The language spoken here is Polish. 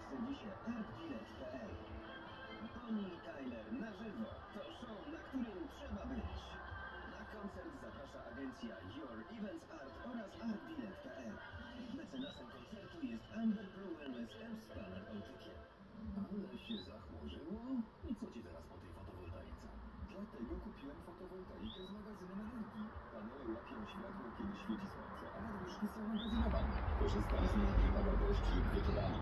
wstydzi się rgillette.pl Bonnie Tyler na żywo to show, na którym trzeba być. Na koncert zaprasza agencja Your Events Art oraz artbillet.pl. Mecenasem koncertu jest Amber Blue Wellness and Spa Ale się zachmurzyło? I co ci teraz po tej fotowoltaice? Dlatego kupiłem fotowoltaikę z magazynu energii. Panele łapią światło, kiedy świeci słońce, a nadwyżki są magazynowane. Korzystam z niej i pada wieczorami.